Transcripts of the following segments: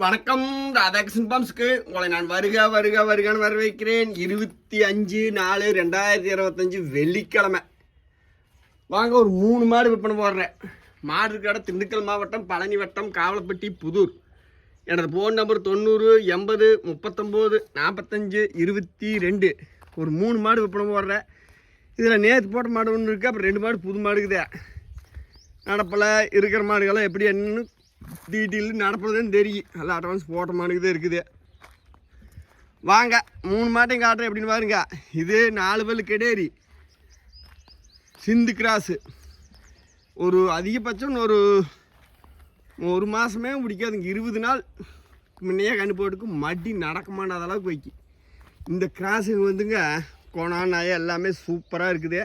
வணக்கம் ராதாகிருஷ்ணன் பாம்ஸுக்கு. உங்களை நான் வருக வருக வருகன்னு வரவேற்கிறேன். இருபத்தி அஞ்சு நாலு ரெண்டாயிரத்தி இருபத்தஞ்சி வெள்ளிக்கிழமை. வாங்க ஒரு மூணு மாடு விற்பனை போடுறேன். மாடு இருக்க திண்டுக்கல் மாவட்டம் பழனி வட்டம் காவலப்பட்டி புதூர். எனது ஃபோன் நம்பர் தொண்ணூறு எண்பது முப்பத்தொம்போது நாற்பத்தஞ்சு இருபத்தி ரெண்டு. ஒரு மூணு மாடு விற்பனை போடுறேன். இதில் நேற்று போட்ட மாடு ஒன்று இருக்குது அப்புறம் ரெண்டு மாடு புது மாடுக்குதே நடப்பில் இருக்கிற மாடுகள்லாம் எப்படி என்னன்னு டீட்டெயில் நடப்புறதுன்னு தெரியும். நல்லா அட்வான்ஸ் போட்ட மாடுக்கு இருக்குது. வாங்க மூணு மாட்டையும் காட்டுறேன் எப்படின்னு பாருங்க. இது நாலு பல்லு கெடேரி. சிந்து கிராஸு. ஒரு அதிகபட்சம் ஒரு ஒரு மாதமே பிடிக்காதுங்க. இருபது நாள் முன்னையே கண்டு போட்டுக்கு மடி நடக்க மாட்டாத அளவுக்கு வைக்கி. இந்த கிராஸுங்க வந்துங்க கோணா நாய எல்லாமே சூப்பராக இருக்குது.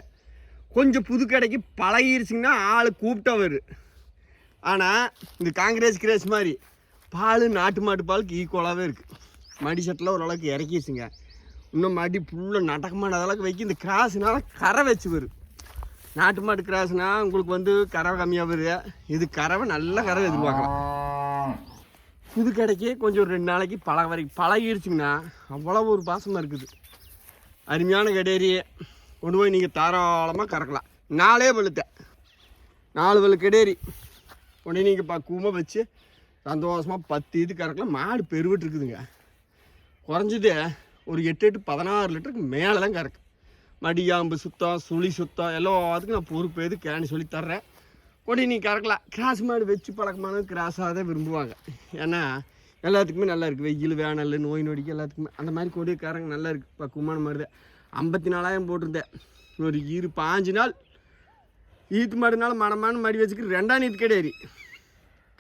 கொஞ்சம் புது கடைக்கு பழகிருச்சிங்கன்னா ஆள் கூப்பிட்டா வரும் ஆனால் இந்த காங்கிரஸ் கிரேஸ் மாதிரி பால் நாட்டு மாட்டு பாலுக்கு ஈக்குவலாகவே இருக்குது மடி செட்டில் ஓரளவுக்கு இறக்கிடுச்சுங்க. இன்னும் மடி ஃபுல்லாக நடக்க மாட்டாத அளவுக்கு வைக்கி இந்த கிராஸ்னால கரை வச்சு வரும் நாட்டு மாட்டு கிராஸ்னால் உங்களுக்கு வந்து கறவை கம்மியாக வருது இது கறவை நல்ல கறவை எதிர்பார்க்கலாம். புது கடைக்கு கொஞ்சம் ஒரு ரெண்டு நாளைக்கு பழக வரைக்கும் பழகிடுச்சிங்கன்னா அவ்வளோ ஒரு பாசமாக இருக்குது. அருமையான கடையரி கொண்டு போய் நீங்கள் தாராளமாக கறக்கலாம். நாலே பழுத்த நாலு பல்லு கடையரி உடனே நீங்கள் பக்குவமாக வச்சு சந்தோஷமாக பத்து இது கறக்கலாம் மாடு பெருவிட்டு இருக்குதுங்க. குறைஞ்சது ஒரு எட்டு எட்டு பதினாறு லிட்டருக்கு மேலே தான் கறக்கு. மடியாம்பு சுத்தம் சுழி சுத்தம் எல்லாத்துக்கும் நான் பொறுப்பு எது கேணி சொல்லி தர்றேன். கொடி நீ கறக்கலாம் கிராஸ் மாடு வச்சு பழக்கமானது கிராஸாக தான் விரும்புவாங்க. ஏன்னா எல்லாத்துக்குமே நல்லா இருக்குது வெயில் வேனல் நோய் நொடிக்கு எல்லாத்துக்குமே. அந்த மாதிரி கொடிக்காரங்க நல்லா இருக்குது பக்குவமான மாதிரி தான் ஐம்பத்தி நாலாயிரம் போட்டிருந்தேன். ஒரு இரு பாஞ்சு நாள் ஈத்து மாடுனால மனமான மடி வச்சுக்கிட்டு ரெண்டாம் நீத்து கிடையாது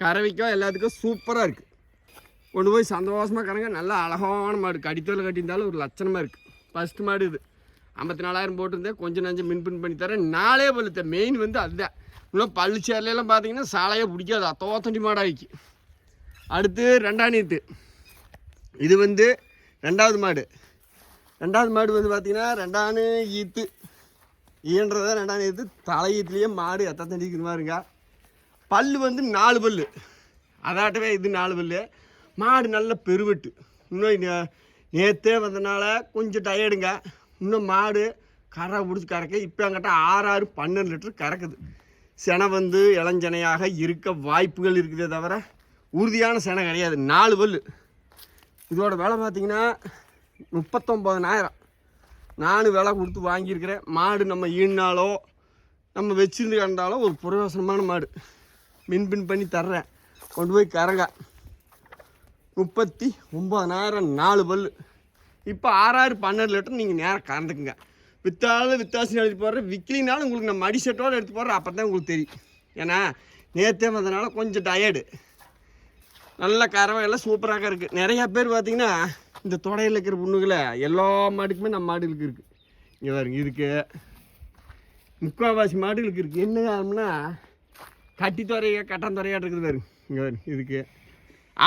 கறவைக்கும் எல்லாத்துக்கும் சூப்பராக இருக்குது கொண்டு போய் சந்தோஷமாக கறங்க. நல்லா அழகான மாடு. கடித்தோல் கட்டியிருந்தாலும் ஒரு லட்சணமாக இருக்குது ஃபஸ்ட்டு மாடு இது. ஐம்பத்தி நாலாயிரம் போட்டிருந்தேன். கொஞ்சம் நஞ்சம் மின்பின் பண்ணி தரேன். நாளே பழுத்த மெயின் வந்து அதுதான். இன்னும் பள்ளி சேர்லையெல்லாம் பார்த்தீங்கன்னா சாலையே பிடிக்காது. அத்தோத்தண்டி மாடாய்க்கு. அடுத்து ரெண்டாம் நீத்து. இது வந்து ரெண்டாவது மாடு. ரெண்டாவது மாடு வந்து பார்த்திங்கன்னா ரெண்டானு ஈத்து. ஈன்றதான் ரெண்டாம் ஈத்து தலை மாடு எத்தனை தண்டிக்குது பாருங்க. பல் வந்து நாலு பல்லு. அதாட்டவே இது நாலு பல்லு. மாடு நல்ல பெருவெட்டு. இன்னும் நேற்றே வந்தனால கொஞ்சம் டயர்டுங்க இன்னும் மாடு கரை பிடிச்சி கறக்க இப்போ என்கிட்ட ஆறு ஆறு பன்னெண்டு லிட்டர் கறக்குது செனை வந்து இளஞ்சனையாக இருக்க வாய்ப்புகள் இருக்குதே தவிர உறுதியான செனை கிடையாது. நாலு பல்லு. இதோட விலை பார்த்தீங்கன்னா முப்பத்தொம்போதனாயிரம் நானும் விலை கொடுத்து வாங்கியிருக்கிறேன். மாடு நம்ம ஈனாலோ நம்ம வச்சிருந்து கண்டாலோ ஒரு பிரயோசனமான மாடு. மின்பின் பண்ணி தர்றேன். கொண்டு போய் கரங்க முப்பத்தி ஒம்பதனாயிரம் நாலு பல்லு. இப்போ ஆறாயிரம் பன்னெண்டு லிட்டர் நீங்கள் நேரம் கறந்துக்குங்க. வித்தாலும் வித்தாசி எடுத்து போடுற விற்கலினாலும் உங்களுக்கு நான் அடிசட்டோடு எடுத்து போடுறேன் அப்போ தான் உங்களுக்கு தெரியும். ஏன்னா நேற்றே வந்தனால கொஞ்சம் டயர்டு நல்ல கறவை எல்லாம் சூப்பராக இருக்குது நிறையா பேர் பார்த்தீங்கன்னா இந்த தொடையில் இருக்கிற புண்ணுகளை எல்லா மாடுக்குமே நம்ம மாடுகளுக்கு இருக்குது இங்கே பாருங்க இருக்கு முக்கால்வாசி மாடுகளுக்கு இருக்குது என்ன காரணம்னா கட்டி துறைய கட்டாந்துறையாட்டு இருக்குது பாருங்க. இங்கே பாருங்க இதுக்கு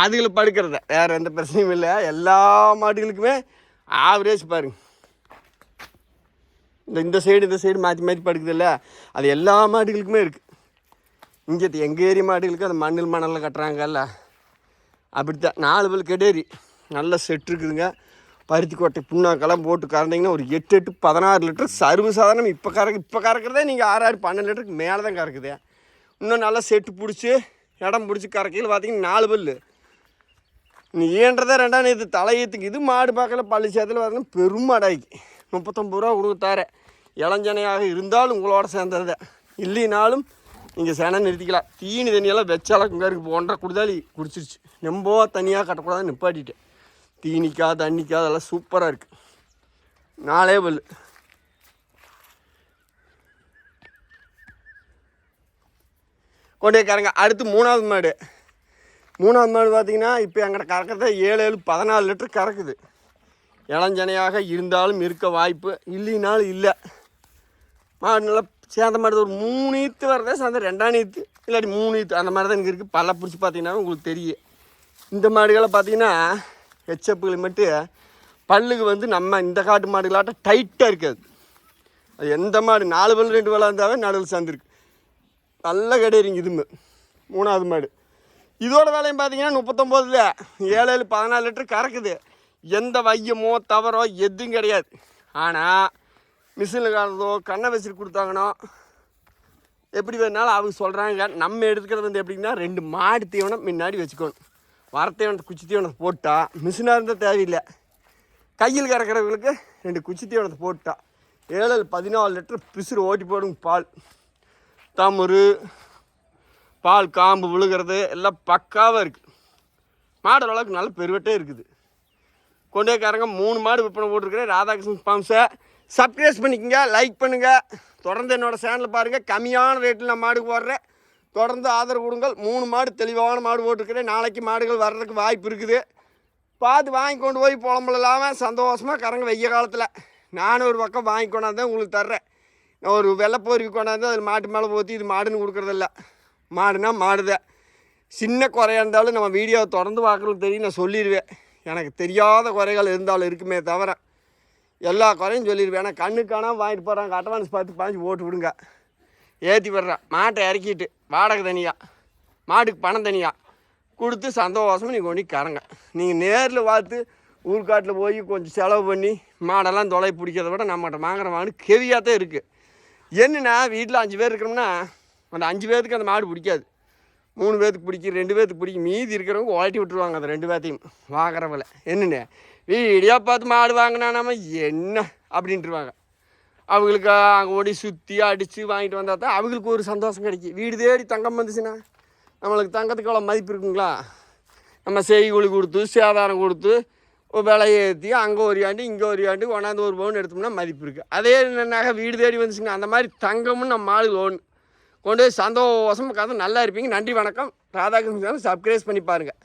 அதுகளை படுக்கிறத. வேறு எந்த பிரச்சனையும் இல்லை. எல்லா மாடுகளுக்குமே ஆவரேஜ் பாருங்க. இந்த இந்த சைடு இந்த சைடு மாற்றி மாற்றி படுக்குதுல்ல. அது எல்லா மாடுகளுக்குமே இருக்குது இங்கே எங்கள் ஏரியா மாடுகளுக்கு அது மண்ணில் மணலில் கட்டுறாங்கல்ல. அப்படித்தான். நாலு பல் கெடேரி. நல்ல செட் இருக்குதுங்க. பருத்தி கொட்டை புண்ணாக்கெல்லாம் போட்டு கறந்தீங்கன்னா ஒரு எட்டு எட்டு பதினாறு லிட்டர் சர்வ சாதாரணம் இப்போ கறக்கு இப்போ கறக்கிறதே நீங்கள் ஆறு ஆறு பன்னெண்டு லிட்டருக்கு மேலே தான் கறக்குது. இன்னும் நல்லா செட்டு பிடிச்சி இடம் பிடிச்சி கறக்கையில் பார்த்தீங்கன்னா நாலு பல்லு. நீ ஏன்றதே ரெண்டாம் நேற்று தலையத்துக்கு இது மாடு பார்க்கல பள்ளி சேர்த்தில் பார்த்தீங்கன்னா பெரும் மாடாய்க்கு முப்பத்தொம்பது ரூபா கொடுத்தார இளஞ்சனையாக இருந்தாலும் உங்களோட சேர்ந்தது. இல்லைனாலும் நீங்கள் சேனை நிறுத்திக்கலாம். தீனி தண்ணியெல்லாம் வச்சாலும் இங்கே இருக்கு ஒன்றரை குடிதாலி குடிச்சிருச்சு. நம்போ தனியாக கட்டக்கூடாது நிப்பாட்டிட்டேன். தீனிக்கா தண்ணிக்கா அதெல்லாம் சூப்பராக இருக்குது நாலே பல் கொண்டே கறங்க அடுத்து மூணாவது மாடு. மூணாவது மாடு பார்த்தீங்கன்னா இப்போ எங்கிட்ட கறக்கிறத ஏழு ஏழு பதினாலு லிட்டர் கறக்குது. இளஞ்சனையாக இருந்தாலும் இருக்க வாய்ப்பு இல்லைனாலும் இல்லை. மாடு நல்லா சேர்ந்த மாடு ஒரு மூணு ஈத்து வரதே சேர்ந்த ரெண்டாம் ஈத்து இல்லாட்டி மூணு ஈத்து அந்த மாதிரி தான் எனக்கு இருக்குது பல பிடிச்சி பார்த்தீங்கன்னா உங்களுக்கு தெரியும். இந்த மாடுகளை பார்த்தீங்கன்னா ஹெச்எப்புகள் மட்டும் பல்லுக்கு வந்து நம்ம இந்த காட்டு மாடுகளாட்டம் டைட்டாக இருக்காது. அது எந்த மாடு நாலு பல் ரெண்டு பல்லாக இருந்தாவே நடுவில் சேர்ந்துருக்கு. நல்ல கிடையாது இதுமே. மூணாவது மாடு. இதோட வேலையும் பார்த்தீங்கன்னா முப்பத்தொம்போதுல ஏழு ஏழு பதினாலு லிட்டர் கறக்குது. எந்த வையமோ தவறோ எதுவும் கிடையாது. ஆனால் மிஷினில் காலதோ கண்ணை வச்சுட்டு கொடுத்தாங்கன்னா எப்படி வேணாலும் அவங்க சொல்கிறாங்க நம்ம எடுத்துக்கிறது வந்து எப்படின்னா ரெண்டு மாடு தீவனம் முன்னாடி வச்சுக்கணும். மரத்தீவனத்தை குச்சி தீவனத்தை போட்டா மிஷினாக இருந்தால் தேவையில்லை. கையில் கறக்கிறவங்களுக்கு ரெண்டு குச்சி தீவனத்தை போட்டா. ஏழு பதினாலு லிட்டர் பிசுறு ஓட்டி போடுங்க பால். தமுறு பால் காம்பு விழுகிறது எல்லாம் பக்காவாக இருக்குது மாடு அளவுக்கு நல்ல பெருவெட்டே இருக்குது. கொண்டேக்காரங்க மூணு மாடு விற்பனை போட்டிருக்கிறேன். ராதாகிருஷ்ணன் ஃபார்ம்ஸை சப்ஸ்கிரைஸ் பண்ணிக்கங்க லைக் பண்ணுங்கள் தொடர்ந்து என்னோட சேனலில் பாருங்கள் கம்மியான ரேட்டில் நான் மாடு போடுறேன். தொடர்ந்து ஆதரவு கொடுங்கள். மூணு மாடு தெளிவான மாடு போட்டிருக்கிறேன். நாளைக்கு மாடுகள் வர்றதுக்கு வாய்ப்பு இருக்குது. பார்த்து வாங்கி கொண்டு போய் புலம்புல இல்லாமல் சந்தோஷமாக கறங்க வெய்ய காலத்தில். நானும் ஒரு பக்கம் வாங்கி கொண்டாந்து உங்களுக்கு தர்றேன். நான் ஒரு வெள்ளைப்போருவி கொண்டாந்து அதில் மாட்டு மேலே ஊற்றி இது மாடுன்னு கொடுக்குறதில்ல. மாடுனா மாடுதான். சின்ன குறையாக இருந்தாலும் நம்ம வீடியோவை தொடர்ந்து பார்க்குறதுக்கு தெரியும் நான் சொல்லிடுவேன் எனக்கு தெரியாத குறைகள் இருந்தாலும் இருக்குமே தவிர எல்லா குறையும் சொல்லிடுவேன் ஏன்னா கண்ணுக்கான வாங்கிட்டு போகிறாங்க அட்வான்ஸ் பார்த்து பாஞ்சு போட்டு விடுங்க. ஏற்றி விடுறேன் மாட்டை இறக்கிட்டு வாடகை தனியாக மாட்டுக்கு பணம் தனியாக கொடுத்து சந்தோஷமாக நீங்கள் கொண்டு கறங்க. நீங்கள் நேரில் பார்த்து ஊர்காட்டில் போய் கொஞ்சம் செலவு பண்ணி மாடெல்லாம் தொலை பிடிக்கிறத விட நம்மகிட்ட வாங்குற மாடு கெவியாக தான் இருக்குது என்னன்னா வீட்டில் அஞ்சு பேர் இருக்கிறோம்னா அந்த அஞ்சு பேர்த்துக்கு அந்த மாடு பிடிக்காது. மூணு பேர்த்துக்கு பிடிக்கும் ரெண்டு பேர்த்துக்கு பிடிக்கும். மீதி இருக்கிறவங்க உழட்டி விட்டுருவாங்க அந்த ரெண்டு பேர்த்தையும் வாங்குறவங்கள என்னென்ன வீடியோ பார்த்து மாடு வாங்கினா நம்ம என்ன? அப்படின்ட்டுருவாங்க. அவங்களுக்கு அங்கே ஓடி சுற்றி அடித்து வாங்கிட்டு வந்தால் தான் அவங்களுக்கு ஒரு சந்தோஷம் கிடைக்கும். வீடு தேடி தங்கம் வந்துச்சுன்னா நம்மளுக்கு தங்கத்துக்கு எவ்வளோ மதிப்பு இருக்குங்களா? நம்ம செய்கூலி கொடுத்து சேதாரம் கொடுத்து விலையை ஏற்றி அங்கே ஒரு ஆண்டு இங்கே ஒரு ஆண்டு ஒன்றாந்து ஒரு பவுன் எடுத்தோம்னா மதிப்பு இருக்குது அதே நகை வீடு தேடி வந்துச்சுங்க அந்த மாதிரி தங்கமும் நம்ம ஆளு லோன் கொண்டு போய் சந்தோஷமாக கதை நல்லா இருப்பீங்க. நன்றி வணக்கம். ராதாகிருஷ்ணன் சப்ஸ்கிரைப் பண்ணி பாருங்கள்